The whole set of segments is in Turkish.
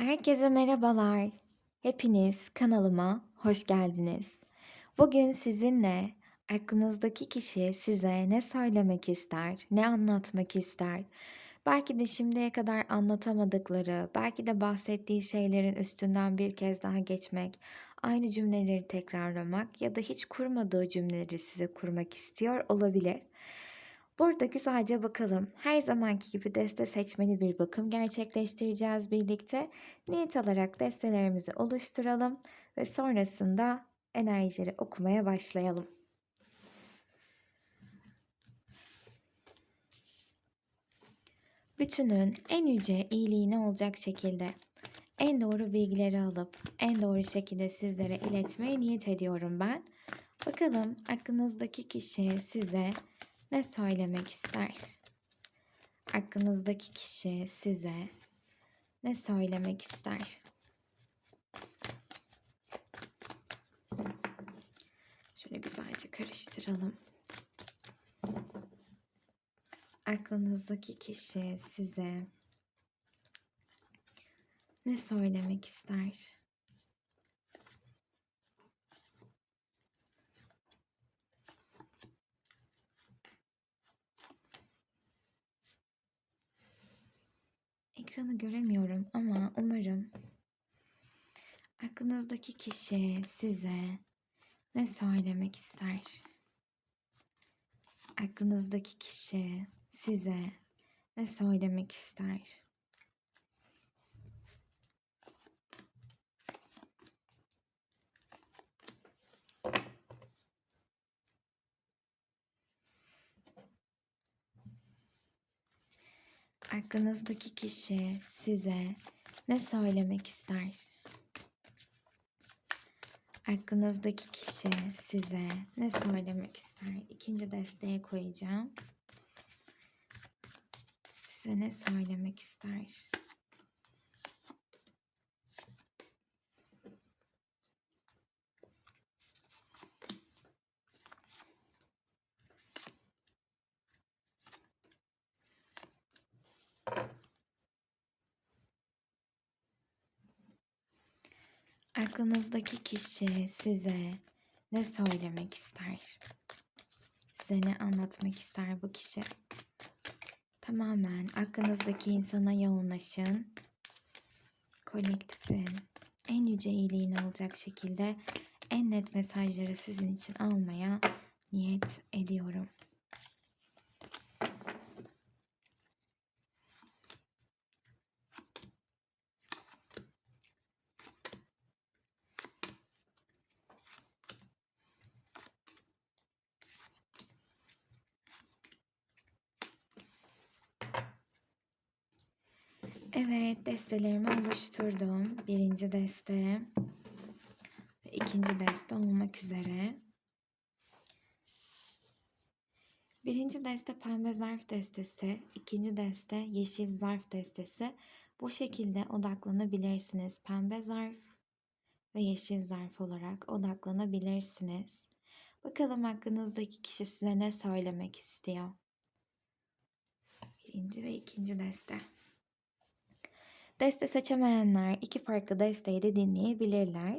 Herkese merhabalar. Hepiniz kanalıma hoş geldiniz. Bugün sizinle aklınızdaki kişi size ne söylemek ister, ne anlatmak ister? Belki de şimdiye kadar anlatamadıkları, belki de bahsettiği şeylerin üstünden bir kez daha geçmek, aynı cümleleri tekrarlamak ya da hiç kurmadığı cümleleri size kurmak istiyor olabilir. Burada güzelce bakalım. Her zamanki gibi deste seçmeli bir bakım gerçekleştireceğiz birlikte. Niyet alarak destelerimizi oluşturalım ve sonrasında enerjileri okumaya başlayalım. Bütünün en yüce iyiliğine olacak şekilde en doğru bilgileri alıp en doğru şekilde sizlere iletmeye niyet ediyorum ben. Bakalım aklınızdaki kişi size ne söylemek ister? Aklınızdaki kişi size ne söylemek ister? Şöyle güzelce karıştıralım. Aklınızdaki kişi size ne söylemek ister? Ekranı göremiyorum ama umarım aklınızdaki kişi size ne söylemek ister? Aklınızdaki kişi size ne söylemek ister? Aklınızdaki kişi size ne söylemek ister? Aklınızdaki kişi size ne söylemek ister? İkinci desteğe koyacağım. Size ne söylemek ister? Aklınızdaki kişi size ne söylemek ister? Size ne anlatmak ister bu kişi? Tamamen aklınızdaki insana yoğunlaşın. Kolektifin en yüce iyiliğini olacak şekilde en net mesajları sizin için almaya niyet ediyorum. Evet, destelerimi oluşturdum. Birinci deste ve ikinci deste olmak üzere. Birinci deste pembe zarf destesi, ikinci deste yeşil zarf destesi. Bu şekilde odaklanabilirsiniz. Pembe zarf ve yeşil zarf olarak odaklanabilirsiniz. Bakalım hakkınızdaki kişi size ne söylemek istiyor? Birinci ve ikinci deste. Deste seçemeyenler iki farklı desteği de dinleyebilirler.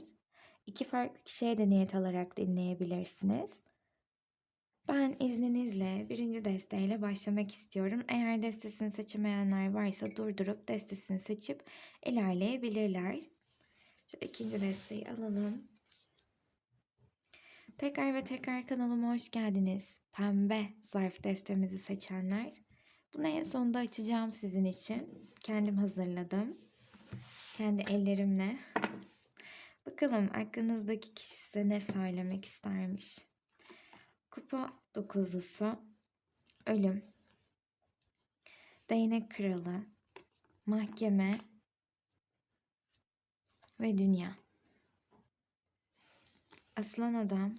İki farklı kişiye de niyet alarak dinleyebilirsiniz. Ben izninizle birinci desteğiyle başlamak istiyorum. Eğer destesini seçemeyenler varsa durdurup destesini seçip ilerleyebilirler. Şöyle ikinci desteği alalım. Tekrar ve tekrar kanalıma hoş geldiniz. Pembe zarf destemizi seçenler. Bunu en sonunda açacağım sizin için. Kendim hazırladım. Kendi ellerimle. Bakalım aklınızdaki kişi size ne söylemek istermiş. Kupa dokuzlusu. Ölüm. Değnek kralı. Mahkeme. Ve dünya. Aslan adam.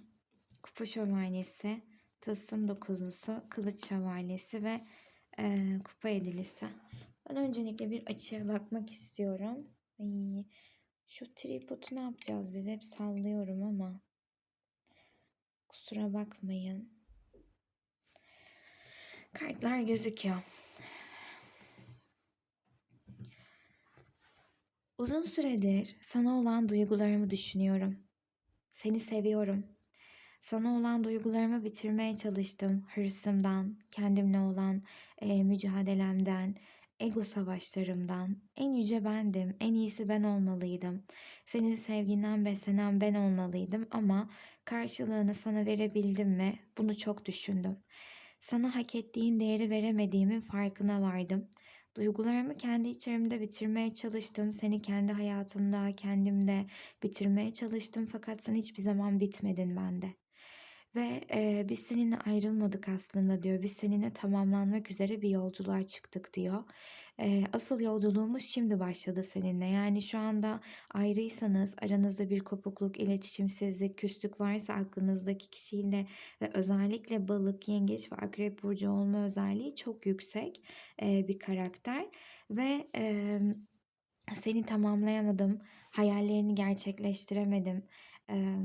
Kupa şövalyesi. Tılsım dokuzlusu. Kılıç şövalyesi ve e, kupa edilisi. Ben öncelikle bir açıya bakmak istiyorum. Ay, şu tripodu ne yapacağız? Biz hep sallıyorum ama. Kusura bakmayın. Kartlar gözüküyor. Uzun süredir sana olan duygularımı düşünüyorum. Seni seviyorum. Sana olan duygularımı bitirmeye çalıştım. Hırsımdan, kendimle olan e, mücadelemden, ego savaşlarımdan. En yüce bendim, en iyisi ben olmalıydım. Senin sevginden beslenen ben olmalıydım ama karşılığını sana verebildim mi? Bunu çok düşündüm. Sana hak ettiğin değeri veremediğimin farkına vardım. Duygularımı kendi içerimde bitirmeye çalıştım. Seni kendi hayatımda, kendimde bitirmeye çalıştım fakat sen hiçbir zaman bitmedin bende. Ve eee, biz seninle ayrılmadık aslında diyor. Biz seninle tamamlanmak üzere bir yolculuğa çıktık diyor. Eee, asıl yolculuğumuz şimdi başladı seninle. Yani şu anda ayrıysanız, aranızda bir kopukluk, iletişimsizlik, küslük varsa aklınızdaki kişiyle ve özellikle balık, yengeç ve akrep burcu olma özelliği çok yüksek eee, bir karakter. Ve eee, seni tamamlayamadım, hayallerini gerçekleştiremedim. Eee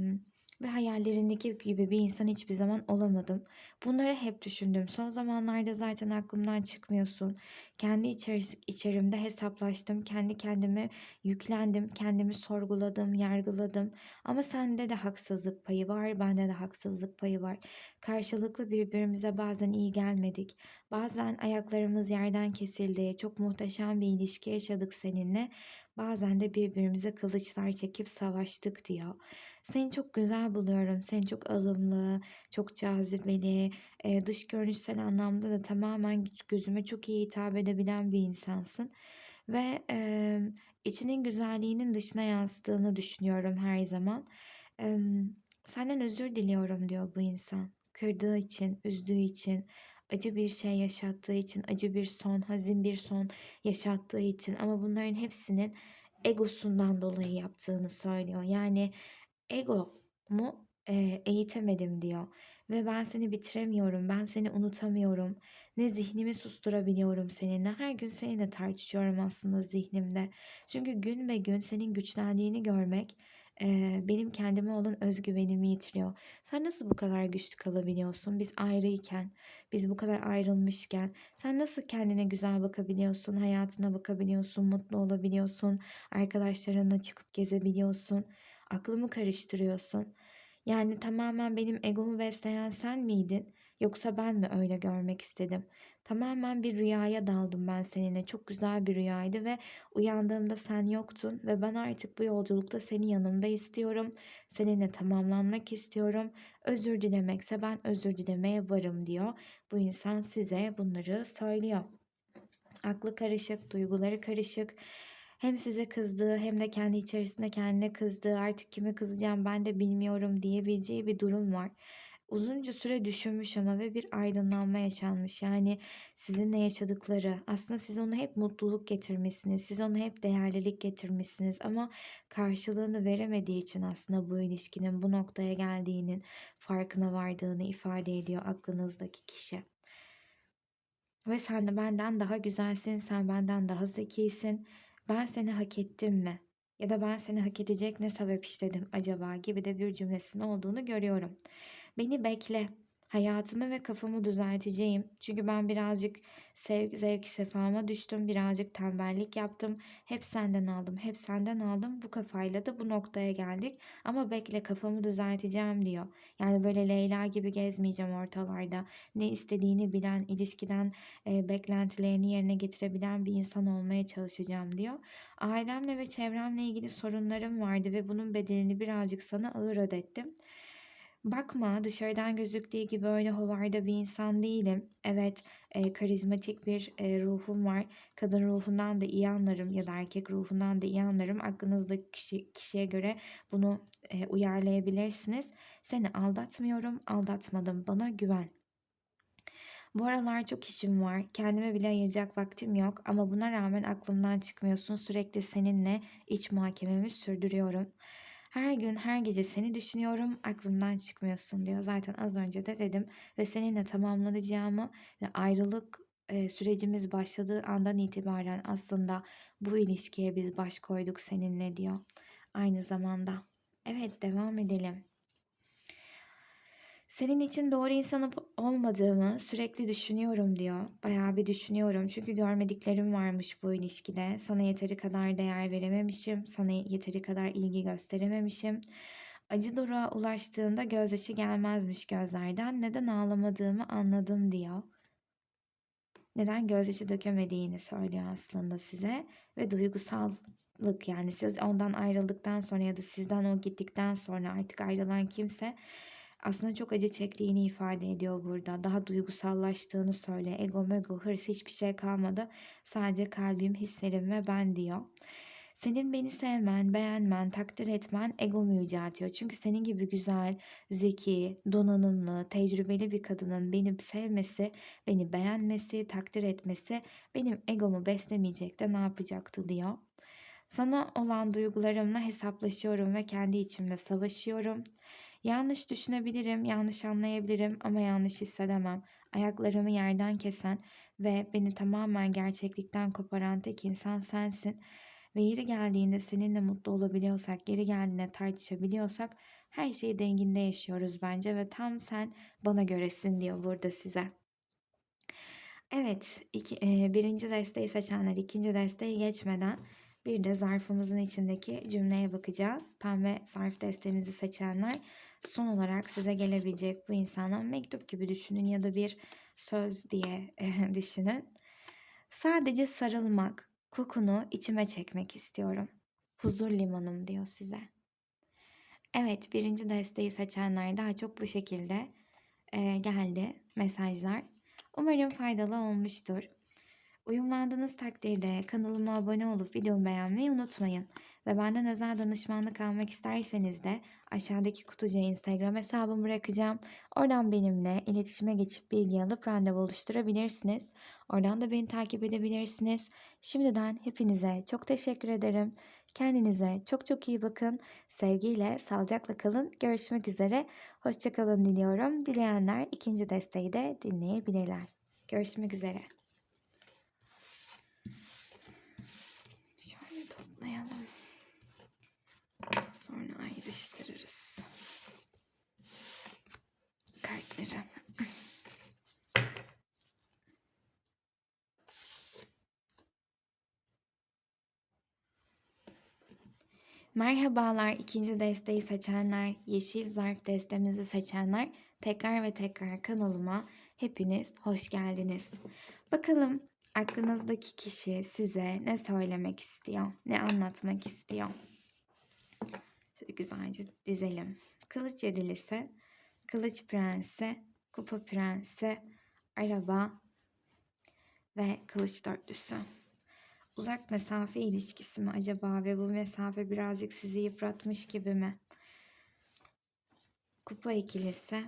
ve hayallerindeki gibi bir insan hiçbir zaman olamadım. Bunları hep düşündüm. Son zamanlarda zaten aklımdan çıkmıyorsun. Kendi içeris içerimde hesaplaştım. Kendi kendime yüklendim. Kendimi sorguladım, yargıladım. Ama sende de haksızlık payı var, bende de haksızlık payı var. Karşılıklı birbirimize bazen iyi gelmedik. Bazen ayaklarımız yerden kesildi. Çok muhteşem bir ilişki yaşadık seninle. Bazen de birbirimize kılıçlar çekip savaştık diyor. Seni çok güzel buluyorum. Seni çok alımlı, çok cazibeli, e, dış görünüşsel anlamda da tamamen gözüme çok iyi hitap edebilen bir insansın. Ve e, içinin güzelliğinin dışına yansıdığını düşünüyorum her zaman. E, senden özür diliyorum diyor bu insan. Kırdığı için, üzdüğü için, acı bir şey yaşattığı için, acı bir son, hazin bir son yaşattığı için ama bunların hepsinin egosundan dolayı yaptığını söylüyor. Yani egomu e, eğitemedim diyor ve ben seni bitiremiyorum, ben seni unutamıyorum. Ne zihnimi susturabiliyorum seninle. Her gün seninle tartışıyorum aslında zihnimde. Çünkü gün ve gün senin güçlendiğini görmek benim kendime olan özgüvenimi yitiriyor. Sen nasıl bu kadar güçlü kalabiliyorsun? Biz ayrıyken, biz bu kadar ayrılmışken sen nasıl kendine güzel bakabiliyorsun, hayatına bakabiliyorsun, mutlu olabiliyorsun, arkadaşlarınla çıkıp gezebiliyorsun, aklımı karıştırıyorsun. Yani tamamen benim egomu besleyen sen miydin? Yoksa ben mi öyle görmek istedim? Tamamen bir rüyaya daldım ben seninle. Çok güzel bir rüyaydı ve uyandığımda sen yoktun ve ben artık bu yolculukta seni yanımda istiyorum. Seninle tamamlanmak istiyorum. Özür dilemekse ben özür dilemeye varım diyor. Bu insan size bunları söylüyor. Aklı karışık, duyguları karışık. Hem size kızdığı hem de kendi içerisinde kendine kızdığı artık kime kızacağım ben de bilmiyorum diyebileceği bir durum var. Uzunca süre düşünmüş ama ve bir aydınlanma yaşanmış. Yani sizinle yaşadıkları aslında siz onu hep mutluluk getirmişsiniz. Siz onu hep değerlilik getirmişsiniz ama karşılığını veremediği için aslında bu ilişkinin bu noktaya geldiğinin farkına vardığını ifade ediyor aklınızdaki kişi. Ve sen de benden daha güzelsin, sen benden daha zekisin. Ben seni hak ettim mi? Ya da ben seni hak edecek ne sebep işledim acaba gibi de bir cümlesinin olduğunu görüyorum. Beni bekle. Hayatımı ve kafamı düzelteceğim. Çünkü ben birazcık sevgi, zevki sefama düştüm. Birazcık tembellik yaptım. Hep senden aldım. Hep senden aldım. Bu kafayla da bu noktaya geldik. Ama bekle kafamı düzelteceğim diyor. Yani böyle Leyla gibi gezmeyeceğim ortalarda. Ne istediğini bilen, ilişkiden e, beklentilerini yerine getirebilen bir insan olmaya çalışacağım diyor. Ailemle ve çevremle ilgili sorunlarım vardı ve bunun bedelini birazcık sana ağır ödettim. Bakma dışarıdan gözüktüğü gibi öyle hovarda bir insan değilim. Evet e, karizmatik bir e, ruhum var. Kadın ruhundan da iyi anlarım ya da erkek ruhundan da iyi anlarım. Aklınızdaki kişi, kişiye göre bunu e, uyarlayabilirsiniz. Seni aldatmıyorum, aldatmadım. Bana güven. Bu aralar çok işim var. Kendime bile ayıracak vaktim yok ama buna rağmen aklımdan çıkmıyorsun. Sürekli seninle iç muhakememi sürdürüyorum. Her gün her gece seni düşünüyorum aklımdan çıkmıyorsun diyor. Zaten az önce de dedim ve seninle tamamlanacağımı ve ayrılık sürecimiz başladığı andan itibaren aslında bu ilişkiye biz baş koyduk seninle diyor. Aynı zamanda. Evet devam edelim. Senin için doğru insan olup olmadığımı sürekli düşünüyorum diyor. Bayağı bir düşünüyorum. Çünkü görmediklerim varmış bu ilişkide. Sana yeteri kadar değer verememişim. Sana yeteri kadar ilgi gösterememişim. Acı doruğa ulaştığında gözyaşı gelmezmiş gözlerden. Neden ağlamadığımı anladım diyor. Neden gözyaşı dökemediğini söylüyor aslında size. Ve duygusallık yani siz ondan ayrıldıktan sonra ya da sizden o gittikten sonra artık ayrılan kimse aslında çok acı çektiğini ifade ediyor burada. Daha duygusallaştığını söyle. Ego, mego, hırs hiçbir şey kalmadı. Sadece kalbim, hislerim ve ben diyor. Senin beni sevmen, beğenmen, takdir etmen egomu yüceltiyor. Çünkü senin gibi güzel, zeki, donanımlı, tecrübeli bir kadının beni sevmesi, beni beğenmesi, takdir etmesi benim egomu beslemeyecek de ne yapacaktı diyor. Sana olan duygularımla hesaplaşıyorum ve kendi içimde savaşıyorum. Yanlış düşünebilirim, yanlış anlayabilirim ama yanlış hissedemem. Ayaklarımı yerden kesen ve beni tamamen gerçeklikten koparan tek insan sensin. Ve yeri geldiğinde seninle mutlu olabiliyorsak, geri geldiğinde tartışabiliyorsak her şeyi denginde yaşıyoruz bence ve tam sen bana göresin diyor burada size. Evet, iki, e, birinci desteği seçenler ikinci desteği geçmeden bir de zarfımızın içindeki cümleye bakacağız. Pembe zarf desteğimizi seçenler son olarak size gelebilecek bu insana mektup gibi düşünün ya da bir söz diye düşünün. Sadece sarılmak, kokunu içime çekmek istiyorum. Huzur limanım diyor size. Evet, birinci desteği seçenler daha çok bu şekilde e, geldi mesajlar. Umarım faydalı olmuştur. Uyumlandığınız takdirde kanalıma abone olup videomu beğenmeyi unutmayın. Ve benden özel danışmanlık almak isterseniz de aşağıdaki kutucuğa Instagram hesabımı bırakacağım. Oradan benimle iletişime geçip bilgi alıp randevu oluşturabilirsiniz. Oradan da beni takip edebilirsiniz. Şimdiden hepinize çok teşekkür ederim. Kendinize çok çok iyi bakın. Sevgiyle, sağlıcakla kalın. Görüşmek üzere. Hoşçakalın diliyorum. Dileyenler ikinci desteği de dinleyebilirler. Görüşmek üzere. Şöyle toplayalım. Sonra ayrıştırırız. Kartları. Merhabalar ikinci desteği seçenler, yeşil zarf destemizi seçenler tekrar ve tekrar kanalıma hepiniz hoş geldiniz. Bakalım aklınızdaki kişi size ne söylemek istiyor, ne anlatmak istiyor. Şöyle güzelce dizelim. Kılıç yedilisi, kılıç prensi, kupa prensi, araba ve kılıç dörtlüsü. Uzak mesafe ilişkisi mi acaba ve bu mesafe birazcık sizi yıpratmış gibi mi? Kupa ikilisi,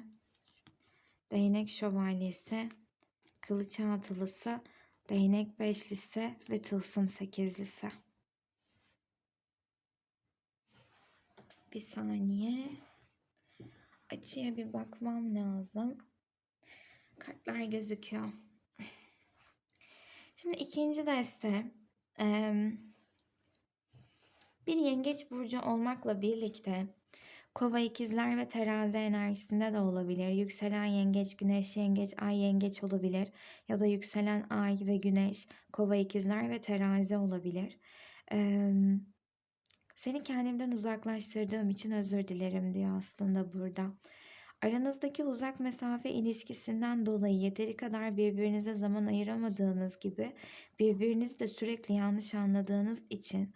değnek şövalyesi, kılıç altılısı, değnek beşlisi ve tılsım sekizlisi. Bir saniye. Açıya bir bakmam lazım. Kartlar gözüküyor. Şimdi ikinci deste bir yengeç burcu olmakla birlikte kova ikizler ve terazi enerjisinde de olabilir. Yükselen yengeç, güneş yengeç, ay yengeç olabilir. Ya da yükselen ay ve güneş, kova ikizler ve terazi olabilir. Seni kendimden uzaklaştırdığım için özür dilerim diyor aslında burada. Aranızdaki uzak mesafe ilişkisinden dolayı yeteri kadar birbirinize zaman ayıramadığınız gibi birbirinizi de sürekli yanlış anladığınız için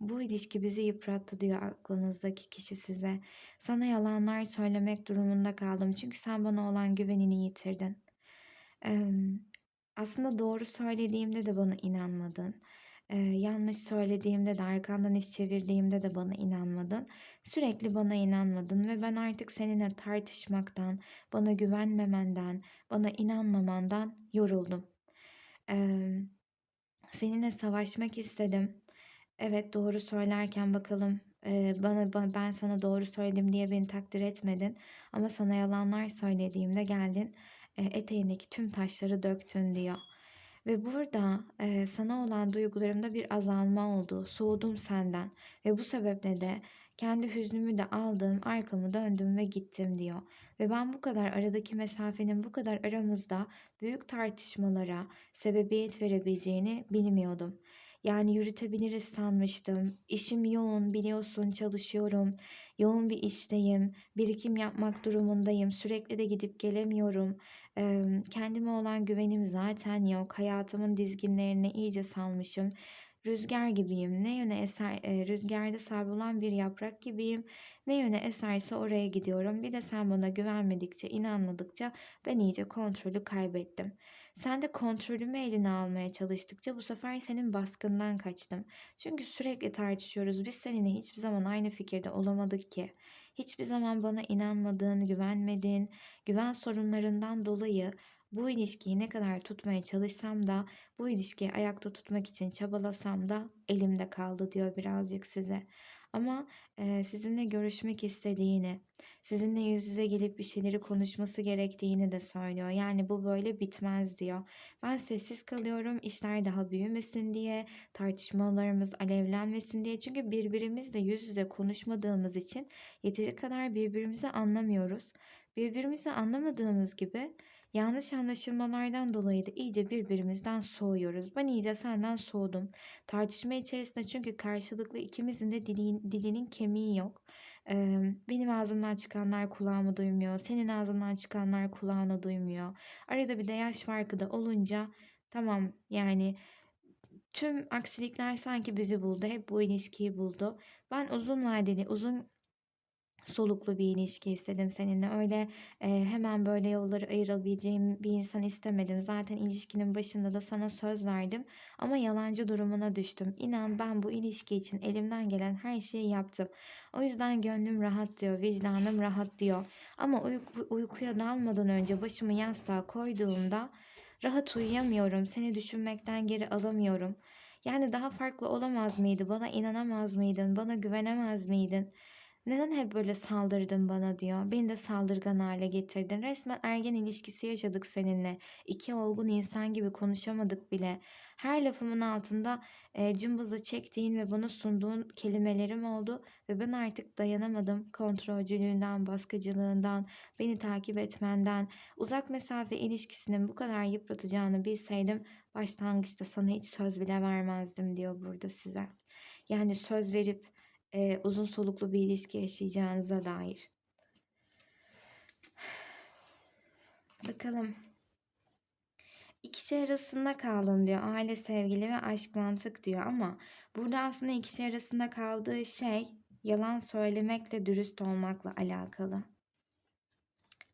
bu ilişki bizi yıprattı diyor aklınızdaki kişi size. Sana yalanlar söylemek durumunda kaldım çünkü sen bana olan güvenini yitirdin. aslında doğru söylediğimde de bana inanmadın. Eee, yanlış söylediğimde de arkandan iş çevirdiğimde de bana inanmadın. Sürekli bana inanmadın ve ben artık seninle tartışmaktan, bana güvenmemenden, bana inanmamandan yoruldum. Emm, seninle savaşmak istedim. Evet, doğru söylerken bakalım, eee, bana ba ben sana doğru söyledim diye beni takdir etmedin ama sana yalanlar söylediğimde geldin, eee, eteğindeki tüm taşları döktün diyor. Ve burada e, sana olan duygularımda bir azalma oldu. Soğudum senden ve bu sebeple de Kendi hüznümü de aldım, arkamı döndüm ve gittim diyor. Ve ben bu kadar aradaki mesafenin bu kadar aramızda büyük tartışmalara sebebiyet verebileceğini bilmiyordum. Yani yürütebiliriz sanmıştım. İşim yoğun, biliyorsun çalışıyorum. Yoğun bir işteyim. Birikim yapmak durumundayım. Sürekli de gidip gelemiyorum. Kendime olan güvenim zaten yok. Hayatımın dizginlerine iyice salmışım. Rüzgar gibiyim. Ne yöne eser, eee, rüzgarda savrulan bir yaprak gibiyim. Ne yöne eserse oraya gidiyorum. Bir de sen bana güvenmedikçe, inanmadıkça ben iyice kontrolü kaybettim. Sen de kontrolümü eline almaya çalıştıkça bu sefer senin baskından kaçtım. Çünkü sürekli tartışıyoruz. Biz seninle hiçbir zaman aynı fikirde olamadık ki. Hiçbir zaman bana inanmadın, güvenmedin. Güven sorunlarından dolayı bu ilişkiyi ne kadar tutmaya çalışsam da bu ilişkiyi ayakta tutmak için çabalasam da elimde kaldı diyor birazcık size. Ama e, sizinle görüşmek istediğini, sizinle yüz yüze gelip bir şeyleri konuşması gerektiğini de söylüyor. Yani bu böyle bitmez diyor. Ben sessiz kalıyorum işler daha büyümesin diye, tartışmalarımız alevlenmesin diye. Çünkü birbirimizle yüz yüze konuşmadığımız için yeteri kadar birbirimizi anlamıyoruz. Birbirimizi anlamadığımız gibi yanlış anlaşılmalardan dolayı da iyice birbirimizden soğuyoruz. Ben iyice senden soğudum. Tartışma içerisinde çünkü karşılıklı ikimizin de dilin, dilinin kemiği yok. Ee, benim ağzımdan çıkanlar kulağımı duymuyor. Senin ağzından çıkanlar kulağını duymuyor. Arada bir de yaş farkı da olunca tamam yani tüm aksilikler sanki bizi buldu. Hep bu ilişkiyi buldu. Ben uzun vadeli, uzun soluklu bir ilişki istedim seninle. Öyle e, hemen böyle yolları ayırabileceğim bir insan istemedim. Zaten ilişkinin başında da sana söz verdim ama yalancı durumuna düştüm. İnan ben bu ilişki için elimden gelen her şeyi yaptım. O yüzden gönlüm rahat diyor, vicdanım rahat diyor. Ama uyku, uykuya dalmadan önce başımı yastığa koyduğumda rahat uyuyamıyorum. Seni düşünmekten geri alamıyorum. Yani daha farklı olamaz mıydı? Bana inanamaz mıydın? Bana güvenemez miydin? Neden hep böyle saldırdın bana diyor. Beni de saldırgan hale getirdin. Resmen ergen ilişkisi yaşadık seninle. İki olgun insan gibi konuşamadık bile. Her lafımın altında e, cımbızla çektiğin ve bana sunduğun kelimelerim oldu. Ve ben artık dayanamadım. Kontrolcülüğünden, baskıcılığından, beni takip etmenden, uzak mesafe ilişkisinin bu kadar yıpratacağını bilseydim başlangıçta sana hiç söz bile vermezdim diyor burada size. Yani söz verip e, uzun soluklu bir ilişki yaşayacağınıza dair. Bakalım. İki şey arasında kaldım diyor. Aile, sevgili ve aşk mantık diyor ama burada aslında iki şey arasında kaldığı şey yalan söylemekle dürüst olmakla alakalı.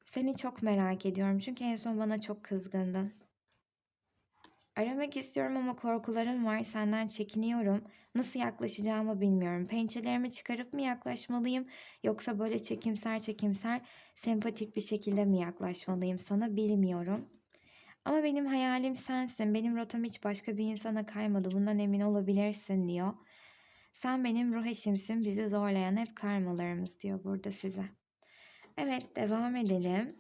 Seni çok merak ediyorum çünkü en son bana çok kızgındın. Aramak istiyorum ama korkularım var. Senden çekiniyorum. Nasıl yaklaşacağımı bilmiyorum. Pençelerimi çıkarıp mı yaklaşmalıyım yoksa böyle çekimser çekimser sempatik bir şekilde mi yaklaşmalıyım sana bilmiyorum. Ama benim hayalim sensin. Benim rotam hiç başka bir insana kaymadı. Bundan emin olabilirsin diyor. Sen benim ruh eşimsin. Bizi zorlayan hep karmalarımız diyor burada size. Evet devam edelim.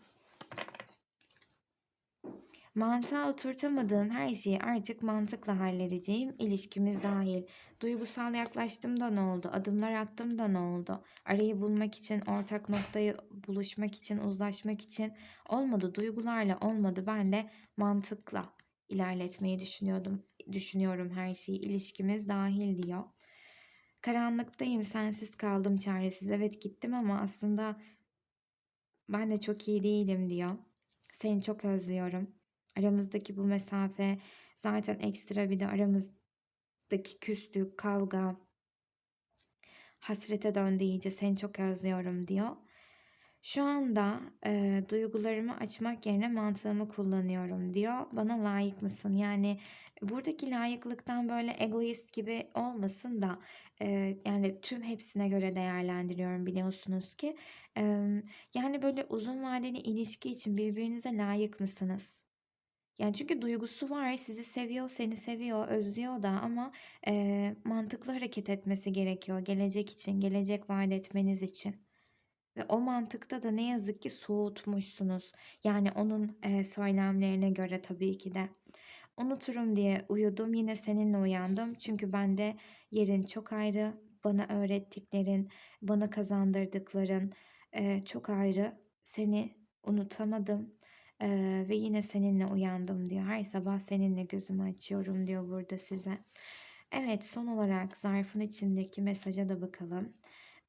Mantığa oturtamadığım her şeyi artık mantıkla halledeceğim, ilişkimiz dahil. Duygusal yaklaştım da ne oldu, adımlar attım da ne oldu? Arayı bulmak için, ortak noktayı buluşmak için, uzlaşmak için olmadı. Duygularla olmadı. Ben de mantıkla ilerletmeyi düşünüyordum. Düşünüyorum her şeyi, ilişkimiz dahil diyor. Karanlıktayım, sensiz kaldım çaresiz. Evet gittim ama aslında ben de çok iyi değilim diyor. Seni çok özlüyorum. Aramızdaki bu mesafe zaten ekstra bir de aramızdaki küslük, kavga, hasrete döndü iyice seni çok özlüyorum diyor. Şu anda e, duygularımı açmak yerine mantığımı kullanıyorum diyor. Bana layık mısın? Yani buradaki layıklıktan böyle egoist gibi olmasın da e, yani tüm hepsine göre değerlendiriyorum biliyorsunuz ki. E, yani böyle uzun vadeli ilişki için birbirinize layık mısınız? Yani çünkü duygusu var, sizi seviyor, seni seviyor, özlüyor da ama eee, mantıklı hareket etmesi gerekiyor gelecek için, gelecek vaat etmeniz için. Ve o mantıkta da ne yazık ki soğutmuşsunuz. Yani onun eee, söylemlerine göre tabii ki de. Unuturum diye uyudum, yine seninle uyandım. Çünkü bende yerin çok ayrı, bana öğrettiklerin, bana kazandırdıkların eee, çok ayrı. Seni unutamadım eee, ve yine seninle uyandım diyor. Her sabah seninle gözümü açıyorum diyor burada size. Evet, son olarak zarfın içindeki mesaja da bakalım.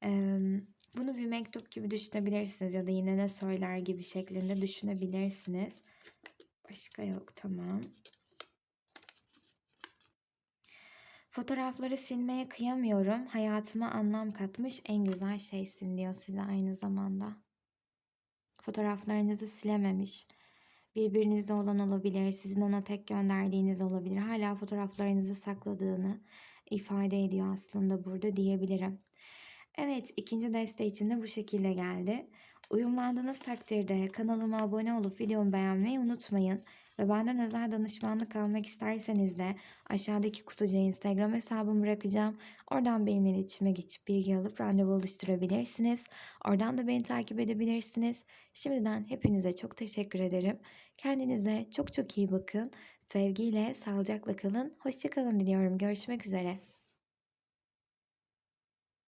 Emm, bunu bir mektup gibi düşünebilirsiniz ya da yine ne söyler gibi şeklinde düşünebilirsiniz. Başka yok, tamam. Fotoğrafları silmeye kıyamıyorum. Hayatıma anlam katmış en güzel şeysin diyor size aynı zamanda. Fotoğraflarınızı silememiş. Birbirinizde olan olabilir, sizin ona tek gönderdiğiniz olabilir. Hala fotoğraflarınızı sakladığını ifade ediyor aslında burada diyebilirim. Evet, ikinci deste için de bu şekilde geldi. Uyumlandığınız takdirde kanalıma abone olup videomu beğenmeyi unutmayın. Ve benden özel danışmanlık almak isterseniz de aşağıdaki kutucuğa Instagram hesabımı bırakacağım. Oradan benimle iletişime geçip bilgi alıp randevu oluşturabilirsiniz. Oradan da beni takip edebilirsiniz. Şimdiden hepinize çok teşekkür ederim. Kendinize çok çok iyi bakın. Sevgiyle, sağlıcakla kalın. Hoşçakalın diliyorum. Görüşmek üzere.